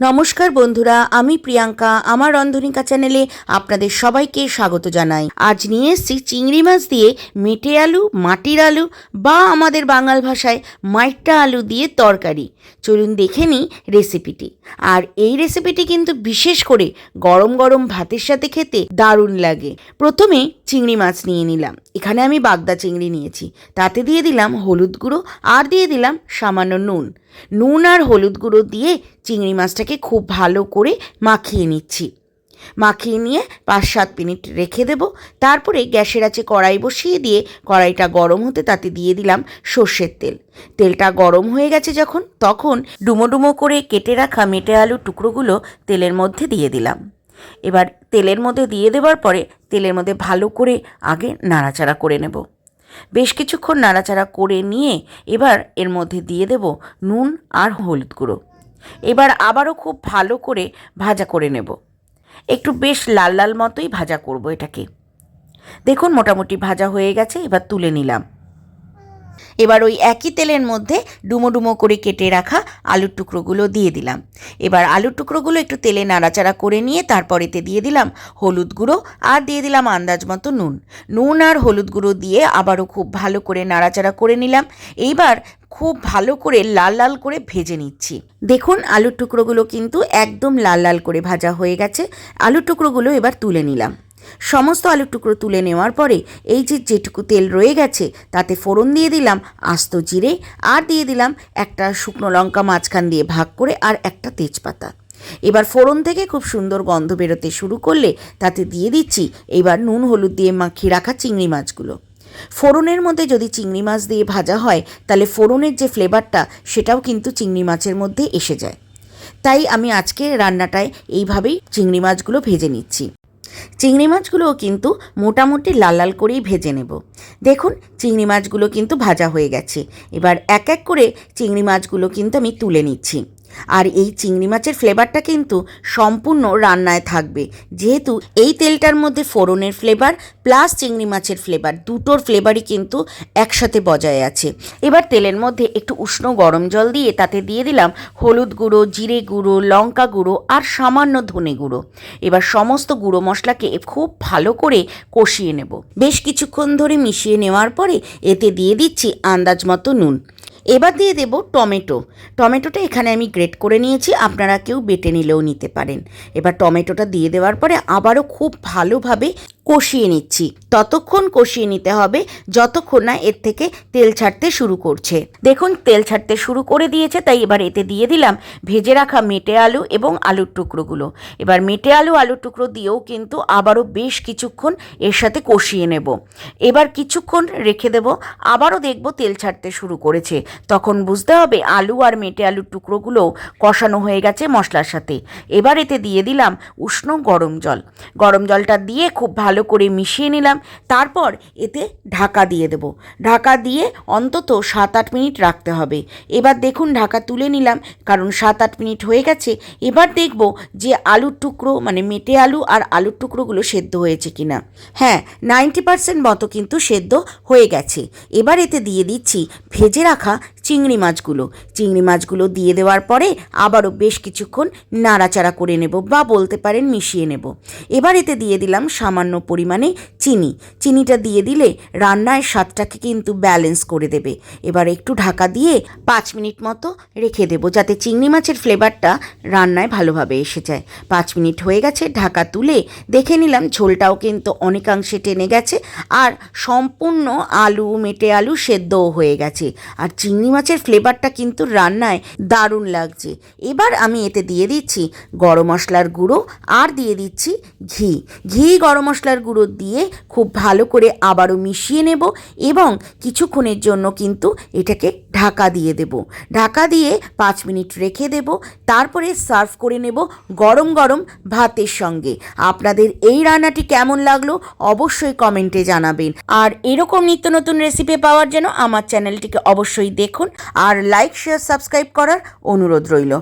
নমস্কার বন্ধুরা, আমি প্রিয়াঙ্কা। আমার রন্ধনিকা চ্যানেলে আপনাদের সবাইকে স্বাগত জানাই। আজ নিয়ে এসেছি চিংড়ি মাছ দিয়ে মেটে আলু, মাটির আলু বা আমাদের বাঙাল ভাষায় মাইট্টা আলু দিয়ে তরকারি। চলুন দেখে নিই রেসিপিটি। আর এই রেসিপিটি কিন্তু বিশেষ করে গরম গরম ভাতের সাথে খেতে দারুণ লাগে। প্রথমে চিংড়ি মাছ নিয়ে নিলাম। এখানে আমি বাগদা চিংড়ি নিয়েছি। তাতে দিয়ে দিলাম হলুদ গুঁড়ো আর দিয়ে দিলাম সামান্য নুন। নুন আর হলুদ গুঁড়ো দিয়ে চিংড়ি মাছটাকে খুব ভালো করে মাখিয়ে নিচ্ছি। মাখিয়ে নিয়ে পাঁচ সাত মিনিট রেখে দেব। তারপরে গ্যাসের আছে কড়াই বসিয়ে দিয়ে কড়াইটা গরম হতে তাতে দিয়ে দিলাম সর্ষের তেল। তেলটা গরম হয়ে গেছে যখন, তখন ডুমো ডুমো করে কেটে রাখা মেটে আলুর টুকরোগুলো তেলের মধ্যে দিয়ে দিলাম। এবার তেলের মধ্যে দিয়ে দেওয়ার পরে তেলের মধ্যে ভালো করে আগে নাড়াচাড়া করে নেব। বেশ কিছুক্ষণ নাড়াচাড়া করে নিয়ে এবার এর মধ্যে দিয়ে দেব নুন আর হলুদ গুঁড়ো। এবার আবারও খুব ভালো করে ভাজা করে নেব। একটু বেশ লাল লাল মতোই ভাজা করব এটাকে। দেখুন, মোটামুটি ভাজা হয়ে গেছে, এবার তুলে নিলাম। এবার ওই একই তেলের মধ্যে ডুমো ডুমো করে কেটে রাখা আলুর টুকরোগুলো দিয়ে দিলাম। এবার আলুর টুকরোগুলো একটু তেলে নাড়াচাড়া করে নিয়ে তারপর এতে দিয়ে দিলাম হলুদ গুঁড়ো আর দিয়ে দিলাম আন্দাজ মতো নুন। নুন আর হলুদ গুঁড়ো দিয়ে আবারও খুব ভালো করে নাড়াচাড়া করে নিলাম। এইবার খুব ভালো করে লাল লাল করে ভেজে নিচ্ছি। দেখুন আলুর টুকরোগুলো কিন্তু একদম লাল লাল করে ভাজা হয়ে গেছে। আলুর টুকরোগুলো এবার তুলে নিলাম। সমস্ত আলুর টুকরো তুলে নেওয়ার পরে এই যে যেটুকু তেল রয়ে গেছে, তাতে ফোড়ন দিয়ে দিলাম আস্ত জিরে আর দিয়ে দিলাম একটা শুকনো লঙ্কা মাঝখান দিয়ে ভাগ করে আর একটা তেজপাতা। এবার ফোড়ন থেকে খুব সুন্দর গন্ধ বেরোতে শুরু করলে তাতে দিয়ে দিচ্ছি এবার নুন, হলুদ দিয়ে মাখিয়ে রাখা চিংড়ি মাছগুলো। ফোড়নের মধ্যে যদি চিংড়ি মাছ দিয়ে ভাজা হয়, তাহলে ফোড়নের যে ফ্লেভারটা সেটাও কিন্তু চিংড়ি মাছের মধ্যে এসে যায়। তাই আমি আজকে রান্নাটায় এইভাবেই চিংড়ি মাছগুলো ভেজে নিচ্ছি। চিংড়ি মাছগুলোও কিন্তু মোটামুটি লাল লাল করেই ভেজে নেব। দেখুন, চিংড়ি মাছগুলো কিন্তু ভাজা হয়ে গেছে। এবার এক এক করে চিংড়ি মাছগুলো কিন্তু আমি তুলে নিচ্ছি। আর এই চিংড়ি মাছের ফ্লেভারটা কিন্তু সম্পূর্ণ রান্নায় থাকবে। যেহেতু এই তেলটার মধ্যে ফোড়নের ফ্লেভার প্লাস চিংড়ি মাছের ফ্লেভার দুটোর ফ্লেভারই কিন্তু একসাথে বজায় আছে। এবার তেলের মধ্যে একটু উষ্ণ গরম জল দিয়ে তাতে দিয়ে দিলাম হলুদ গুঁড়ো, জিরে গুঁড়ো, লঙ্কা গুঁড়ো আর সামান্য ধনে গুঁড়ো। এবার সমস্ত গুঁড়ো মশলাকে খুব ভালো করে কষিয়ে নেব। বেশ কিছুক্ষণ ধরে মিশিয়ে নেওয়ার পরে এতে দিয়ে দিচ্ছি আন্দাজ মতো নুন। এবার দিয়ে দেব টমেটো। টমেটোটা এখানে আমি গ্রেট করে নিয়েছি, আপনারা কেউ বেটে নিলেও নিতে পারেন। এবার টমেটোটা দিয়ে দেওয়ার পরে আবারও খুব ভালোভাবে কষিয়ে নিচ্ছি। ততক্ষণ কষিয়ে নিতে হবে, যতক্ষণ না এর থেকে তেল ছাড়তে শুরু করছে। দেখুন, তেল ছাড়তে শুরু করে দিয়েছে, তাই এবার এতে দিয়ে দিলাম ভেজে রাখা মেটে আলু এবং আলুর টুকরোগুলো। এবার মেটে আলু, আলুর টুকরো দিয়েও কিন্তু আবারও বেশ কিছুক্ষণ এর সাথে কষিয়ে নেব। এবার কিছুক্ষণ রেখে দেব, আবারও দেখব তেল ছাড়তে শুরু করেছে। তখন বুঝতে হবে আলু আর মেটে আলুর টুকরোগুলো কষানো হয়ে গেছে মশলার সাথে। এবার এতে দিয়ে দিলাম উষ্ণ গরম জল। গরম জলটা দিয়ে খুব ভালো করে মিশিয়ে নিলাম। তারপর এতে ঢাকা দিয়ে দেব। ঢাকা দিয়ে অন্তত সাত আট মিনিট রাখতে হবে। এবার দেখুন ঢাকা তুলে নিলাম, কারণ সাত আট মিনিট হয়ে গেছে। এবার দেখব যে আলুর টুকরো মানে মেটে আলু আর আলুর টুকরোগুলো সেদ্ধ হয়েছে কিনা। হ্যাঁ নাইনটি পার্সেন্ট মতো কিন্তু সেদ্ধ হয়ে গেছে। এবার এতে দিয়ে দিচ্ছি ভেজে রাখা চিংড়ি মাছগুলো। চিংড়ি মাছগুলো দিয়ে দেওয়ার পরে আবারও বেশ কিছুক্ষণ নাড়াচাড়া করে নেব বা বলতে পারেন মিশিয়ে নেব। এবার এতে দিয়ে দিলাম সামান্য পরিমাণে চিনি। চিনিটা দিয়ে দিলে রান্নায় স্বাদটাকে কিন্তু ব্যালেন্স করে দেবে। এবার একটু ঢাকা দিয়ে পাঁচ মিনিট মতো রেখে দেবো যাতে চিংড়ি মাছের ফ্লেভারটা রান্নায় ভালোভাবে এসে যায়। পাঁচ মিনিট হয়ে গেছে, ঢাকা তুলে দেখে নিলাম ঝোলটাও কিন্তু অনেকাংশে টেনে গেছে আর সম্পূর্ণ আলু, মেটে আলু সেদ্ধও হয়ে গেছে। আর চিংড়ি মাছের ফ্লেভারটা কিন্তু রান্নায় দারুণ লাগছে। এবার আমি এতে দিয়ে দিচ্ছি গরম মশলার গুঁড়ো আর দিয়ে দিচ্ছি ঘি। ঘি গরম মশলার গুঁড়ো দিয়ে খুব ভালো করে আবারও মিশিয়ে নেব এবং কিছুক্ষণের জন্য কিন্তু এটাকে ঢাকা দিয়ে দেব। ঢাকা দিয়ে পাঁচ মিনিট রেখে দেব। তারপরে সার্ভ করে নেব গরম গরম ভাতের সঙ্গে। আপনাদের এই রান্নাটি কেমন লাগল অবশ্যই কমেন্টে জানাবেন। আর এরকম নিত্য নতুন রেসিপি পাওয়ার জন্য আমার চ্যানেলটিকে অবশ্যই দেখুন। আর লাইক, শেয়ার, সাবস্ক্রাইব করার অনুরোধ রইল।